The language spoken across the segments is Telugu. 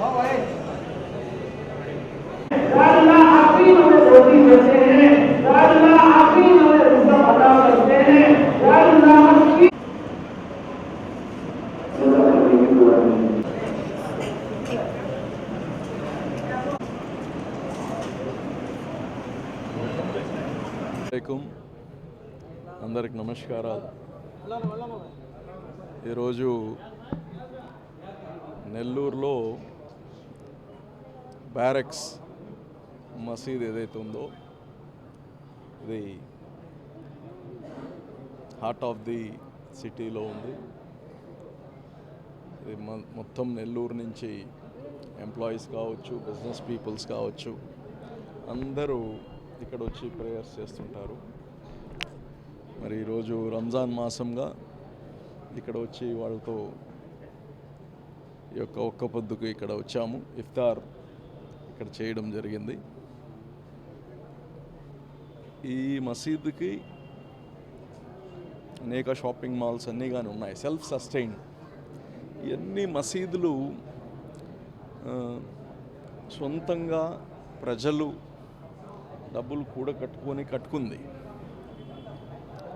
Oh, wait. అలైకుం. అందరికి నమస్కారాలు. ఈరోజు నెల్లూరులో బ్యారెక్స్ మసీద్ ఏదైతే ఉందో ఇది హార్ట్ ఆఫ్ ది సిటీలో ఉంది. ఇది మొత్తం నెల్లూరు నుంచి ఎంప్లాయీస్ కావచ్చు బిజినెస్ పీపుల్స్ కావచ్చు అందరూ ఇక్కడ వచ్చి ప్రేయర్స్ చేస్తుంటారు. మరి ఈరోజు రంజాన్ మాసంగా ఇక్కడ వచ్చి వాళ్ళతో ఈ యొక్క ఒక్క పొద్దుకు ఇక్కడ వచ్చాము. ఇఫ్తార్ ఇక్కడ చేయడం జరిగింది. ఈ మసీదుకి అనేక షాపింగ్ మాల్స్ అన్నీ కానీ ఉన్నాయి. Self sustain. ఇవన్నీ మసీదులు సొంతంగా ప్రజలు డబ్బులు కూడా కట్టుకొని కట్టుకుంది.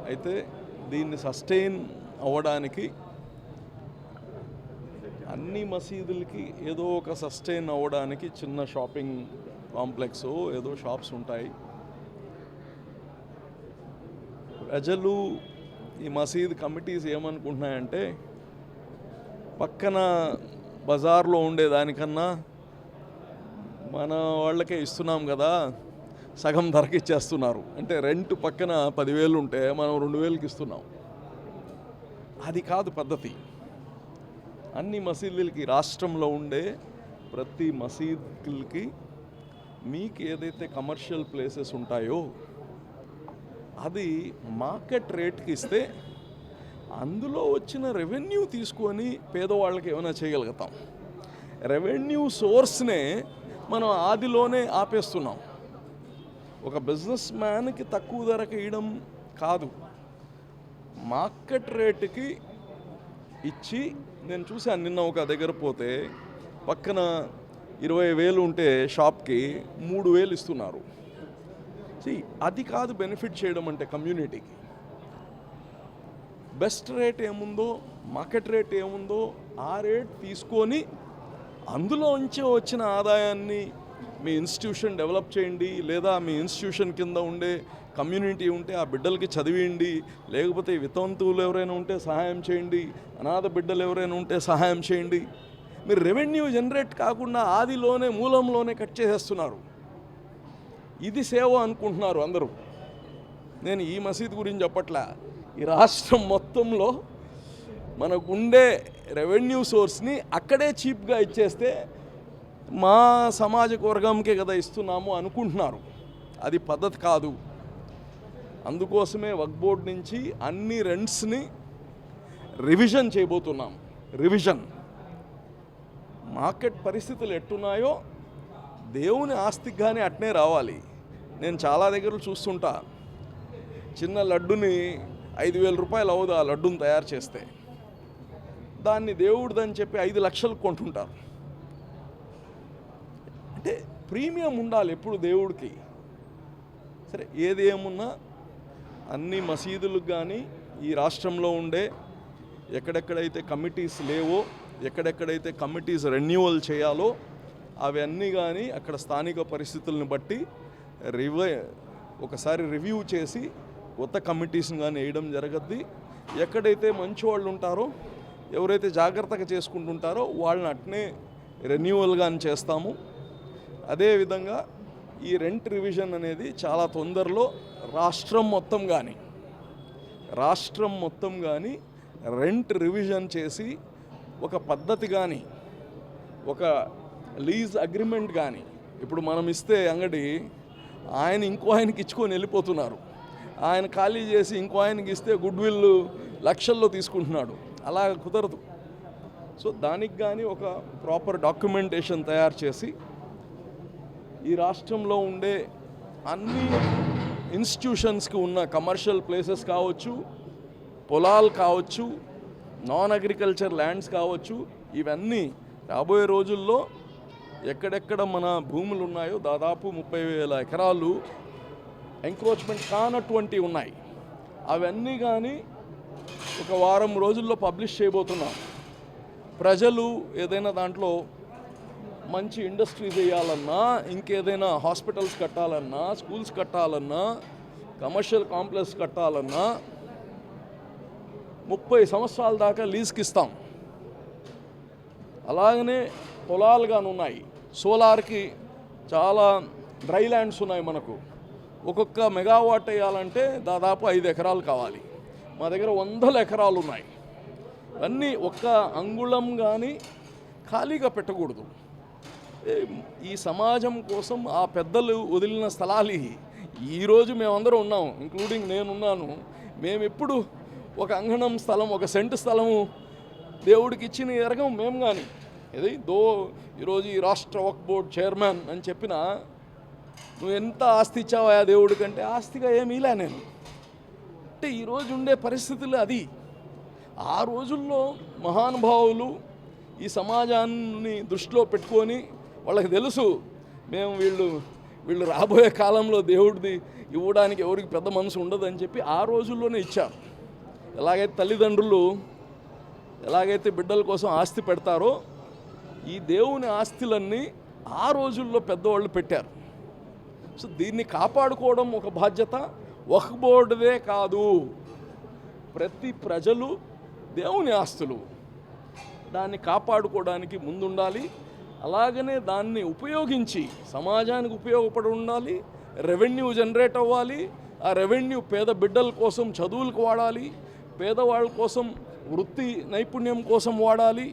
అయితే దీన్ని సస్టైన్ అవ్వడానికి అన్ని మసీదులకి ఏదో ఒక సస్టైన్ అవ్వడానికి చిన్న షాపింగ్ కాంప్లెక్స్ ఏదో షాప్స్ ఉంటాయి. ప్రజలు ఈ మసీద్ కమిటీస్ ఏమనుకుంటున్నాయంటే పక్కన బజార్లో ఉండేదానికన్నా మన వాళ్ళకే ఇస్తున్నాం కదా సగం ధరకి ఇచ్చేస్తున్నారు. అంటే రెంట్ పక్కన పదివేలు ఉంటే మనం రెండు వేలకి ఇస్తున్నాం. అది కాదు పద్ధతి. అన్ని మసీదులకి రాష్ట్రంలో ఉండే ప్రతి మసీదులకి మీకు ఏదైతే కమర్షియల్ ప్లేసెస్ ఉంటాయో అది మార్కెట్ రేట్కి ఇస్తే అందులో వచ్చిన రెవెన్యూ తీసుకొని పేదవాళ్ళకి ఏమైనా చేయగలుగుతాం. రెవెన్యూ సోర్స్నే మనం ఆదిలోనే ఆపేస్తున్నాం. ఒక బిజినెస్ మ్యాన్కి తక్కువ ధరకు ఇవ్వడం కాదు. మార్కెట్ రేటుకి ఇచ్చి నేను చూశాను నిన్న ఒక దగ్గర పోతే పక్కన ఇరవై వేలు ఉంటే షాప్కి మూడు వేలు ఇస్తున్నారు. అది కాదు బెనిఫిట్ చేయడం అంటే కమ్యూనిటీకి బెస్ట్ రేట్ ఏముందో మార్కెట్ రేట్ ఏముందో ఆ రేట్ తీసుకొని అందులోంచి వచ్చిన ఆదాయాన్ని మీ ఇన్స్టిట్యూషన్ డెవలప్ చేయండి లేదా మీ ఇన్స్టిట్యూషన్ కింద ఉండే కమ్యూనిటీ ఉంటే ఆ బిడ్డలకి చదివిండి లేకపోతే వితంతువులు ఎవరైనా ఉంటే సహాయం చేయండి అనాథ బిడ్డలు ఎవరైనా ఉంటే సహాయం చేయండి. మీరు రెవెన్యూ జనరేట్ కాకుండా ఆదిలోనే మూలంలోనే కట్ చేసేస్తున్నారు. ఇది సేవ అనుకుంటున్నారు అందరూ. నేను ఈ మసీద్ గురించి చెప్పట్లా. ఈ రాష్ట్రం మొత్తంలో మనకు ఉండే రెవెన్యూ సోర్స్ని అక్కడే చీప్గా ఇచ్చేస్తే మా సమాజక వర్గంకే కదా ఇస్తున్నాము అనుకుంటున్నారు. అది పద్ధతి కాదు. అందుకోసమే వక్ బోర్డు నుంచి అన్ని రెంట్స్ని రివిజన్ చేయబోతున్నాం. రివిజన్. మార్కెట్ పరిస్థితులు ఎట్టున్నాయో దేవుని ఆస్తికి కానీ అట్నే రావాలి. నేను చాలా దగ్గర చూస్తుంటా. చిన్న లడ్డుని ఐదు వేల రూపాయలు అవుదు ఆ లడ్డుని తయారు చేస్తే? దాన్ని దేవుడిదని చెప్పి ఐదు లక్షలు కొంటుంటారు. అంటే ప్రీమియం ఉండాలి ఎప్పుడు దేవుడికి. సరే ఏది ఏమున్నా అన్ని మసీదులకు కానీ ఈ రాష్ట్రంలో ఉండే ఎక్కడెక్కడైతే కమిటీస్ లేవో ఎక్కడెక్కడైతే కమిటీస్ రెన్యువల్ చేయాలో అవన్నీ కానీ అక్కడ స్థానిక పరిస్థితులను బట్టి రివ ఒకసారి రివ్యూ చేసి కొత్త కమిటీస్ని కానీ వేయడం జరగద్ది. ఎక్కడైతే మంచి వాళ్ళు ఉంటారో ఎవరైతే జాగ్రత్తగా చేసుకుంటుంటారో వాళ్ళని అట్నే రెన్యువల్ కానీ చేస్తాము. అదేవిధంగా ఈ రెంట్ రివిజన్ అనేది చాలా తొందరలో రాష్ట్రం మొత్తం కానీ రాష్ట్రం మొత్తం కానీ రెంట్ రివిజన్ చేసి ఒక పద్ధతి కానీ ఒక లీజ్ అగ్రిమెంట్ కానీ ఇప్పుడు మనం ఇస్తే అంగడి ఆయన ఇంకో ఆయనకి ఇచ్చుకొని వెళ్ళిపోతున్నారు. ఆయన ఖాళీ చేసి ఇంకో ఆయనకి ఇస్తే గుడ్ విల్ లక్షల్లో తీసుకుంటున్నాడు. అలా కుదరదు. సో దానికి కానీ ఒక ప్రాపర్ డాక్యుమెంటేషన్ తయారు చేసి ఈ రాష్ట్రంలో ఉండే అన్ని ఇన్స్టిట్యూషన్స్కి ఉన్న కమర్షియల్ ప్లేసెస్ కావచ్చు పొలాలు కావచ్చు నాన్ అగ్రికల్చర్ ల్యాండ్స్ కావచ్చు ఇవన్నీ రాబోయే రోజుల్లో ఎక్కడెక్కడ మన భూములు ఉన్నాయో దాదాపు ముప్పై వేల ఎకరాలు ఎంక్రోచ్మెంట్ కానటువంటి ఉన్నాయి. అవన్నీ కానీ ఒక వారం రోజుల్లో పబ్లిష్ చేయబోతున్నాం. ప్రజలు ఏదైనా దాంట్లో మంచి ఇండస్ట్రీస్ వేయాలన్నా ఇంకేదైనా హాస్పిటల్స్ కట్టాలన్నా స్కూల్స్ కట్టాలన్నా కమర్షియల్ కాంప్లెక్స్ కట్టాలన్నా ముప్పై సంవత్సరాల దాకా లీజ్కి ఇస్తాం అలాగనే పొలాలుగాను ఉన్నాయి. సోలార్కి చాలా డ్రై ల్యాండ్స్ ఉన్నాయి మనకు. ఒక్కొక్క మెగావాట్ వేయాలంటే దాదాపు ఐదు ఎకరాలు కావాలి. మా దగ్గర వందల ఎకరాలు ఉన్నాయి. అన్నీ ఒక్క అంగుళం కానీ ఖాళీగా పెట్టకూడదు. ఈ సమాజం కోసం ఆ పెద్దలు వదిలిన స్థలాలు ఈరోజు మేమందరం ఉన్నాం ఇంక్లూడింగ్ నేనున్నాను. మేము ఎప్పుడు ఒక అంగణం స్థలం ఒక సెంటు స్థలము దేవుడికి ఇచ్చిన ఎరగం మేము కానీ ఇది దో ఈరోజు ఈ రాష్ట్ర వక్ బోర్డ్ చైర్మన్ అని చెప్పిన నువ్వు ఎంత ఆస్తి ఇచ్చావా ఆ దేవుడికంటే? ఆస్తిగా ఏమీ లే నేను. అంటే ఈరోజు ఉండే పరిస్థితులు అది. ఆ రోజుల్లో మహానుభావులు ఈ సమాజాన్ని దృష్టిలో పెట్టుకొని వాళ్ళకి తెలుసు మేము వీళ్ళు వీళ్ళు రాబోయే కాలంలో దేవుడిది ఇవ్వడానికి ఎవరికి పెద్ద మనసు ఉండదని చెప్పి ఆ రోజుల్లోనే ఇచ్చారు. ఎలాగైతే తల్లిదండ్రులు ఎలాగైతే బిడ్డల కోసం ఆస్తి పెడతారో ఈ దేవుని ఆస్తులన్నీ ఆ రోజుల్లో పెద్దవాళ్ళు పెట్టారు. సో దీన్ని కాపాడుకోవడం ఒక బాధ్యత ఒక బోర్డుదే కాదు. ప్రతి ప్రజలు దేవుని ఆస్తులు. దాన్ని కాపాడుకోవడానికి ముందుండాలి. అలాగనే దాన్ని ఉపయోగించి సమాజానికి ఉపయోగపడి ఉండాలి రెవెన్యూ జనరేట్ అవ్వాలి ఆ రెవెన్యూ పేద బిడ్డల కోసం చదువులకు వాడాలి పేదవాళ్ళ కోసం వృత్తి నైపుణ్యం కోసం వాడాలి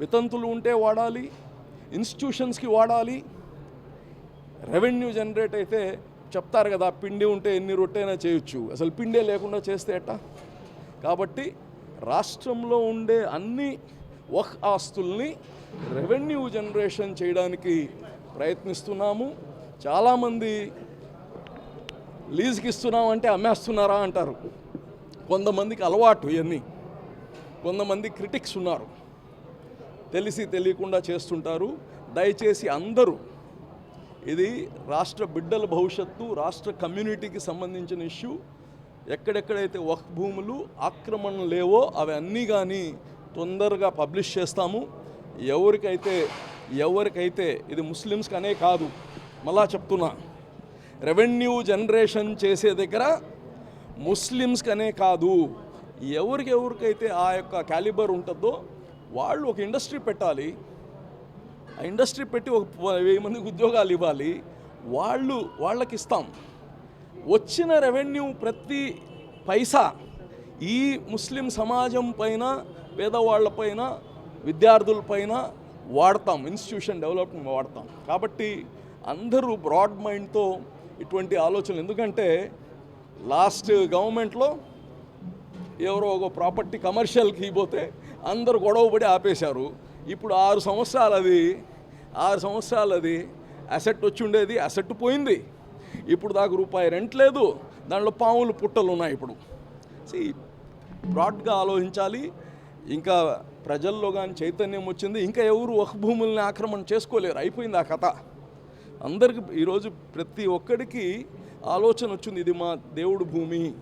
వితంతులు ఉంటే వాడాలి ఇన్స్టిట్యూషన్స్కి వాడాలి. రెవెన్యూ జనరేట్ అయితే చెప్తారు కదా పిండి ఉంటే ఎన్ని రొట్టైనా చేయొచ్చు. అసలు పిండే లేకుండా చేస్తే ఎట్టా? కాబట్టి రాష్ట్రంలో ఉండే అన్ని వక్ ఆస్తుల్ని రెవెన్యూ జనరేషన్ చేయడానికి ప్రయత్నిస్తున్నాము. చాలామంది లీజుకి ఇస్తున్నామంటే అమ్మేస్తున్నారా అంటారు. కొంతమందికి అలవాటు ఇవన్నీ కొంతమంది క్రిటిక్స్ ఉన్నారు. తెలిసి తెలియకుండా చేస్తుంటారు. దయచేసి అందరూ ఇది రాష్ట్ర బిడ్డల భవిష్యత్తు రాష్ట్ర కమ్యూనిటీకి సంబంధించిన ఇష్యూ. ఎక్కడెక్కడైతే వక్ భూములు ఆక్రమణ లేవో అవి అన్నీ కానీ తొందరగా పబ్లిష్ చేస్తాము. ఎవరికైతే ఎవరికైతే ఇది ముస్లిమ్స్కి అనే కాదు మళ్ళా చెప్తున్నా రెవెన్యూ జనరేషన్ చేసే దగ్గర ముస్లిమ్స్కి అనే కాదు. ఎవరికి ఎవరికైతే ఆ యొక్క క్యాలిబర్ ఉంటుందో వాళ్ళు ఒక ఇండస్ట్రీ పెట్టాలి. ఆ ఇండస్ట్రీ పెట్టి ఒక వెయ్యి మందికి ఉద్యోగాలు ఇవ్వాలి. వాళ్ళు వాళ్ళకి ఇస్తాం వచ్చిన రెవెన్యూ ప్రతి పైసా ఈ ముస్లిం సమాజం పైన పేదవాళ్ళ పైన విద్యార్థుల పైన వాడతాం ఇన్స్టిట్యూషన్ డెవలప్మెంట్ వాడతాం. కాబట్టి అందరూ బ్రాడ్ మైండ్తో ఇటువంటి ఆలోచనలు. ఎందుకంటే లాస్ట్ గవర్నమెంట్లో ఎవరో ఒక ప్రాపర్టీ కమర్షియల్కి పోతే అందరూ గొడవపడి ఆపేశారు. ఇప్పుడు ఆరు సంవత్సరాలు అది ఆరు సంవత్సరాలు అది అసెట్ వచ్చి ఉండేది అసెట్ పోయింది. ఇప్పుడు దాకా రూపాయి రెంట్ లేదు దాంట్లో పాములు పుట్టలు ఉన్నాయి ఇప్పుడు. సి బ్రాడ్గా ఆలోచించాలి ఇంకా ప్రజల్లో కానీ చైతన్యం వచ్చింది ఇంకా ఎవరు ఒక భూముల్ని ఆక్రమణ చేసుకోలేరు. అయిపోయింది ఆ కథ. అందరికి ఈరోజు ప్రతి ఒక్కడికి ఆలోచన వచ్చింది ఇది మా దేవుడు భూమి.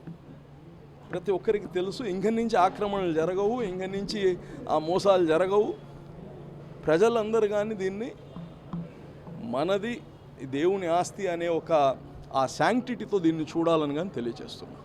ప్రతి ఒక్కరికి తెలుసు ఇంక నుంచి ఆక్రమణలు జరగవు ఇంక నుంచి ఆ మోసాలు జరగవు. ప్రజలందరూ కానీ దీన్ని మనది దేవుని ఆస్తి అనే ఒక ఆ శాంక్టిటీతో దీన్ని చూడాలని కానీ తెలియజేస్తున్నాం.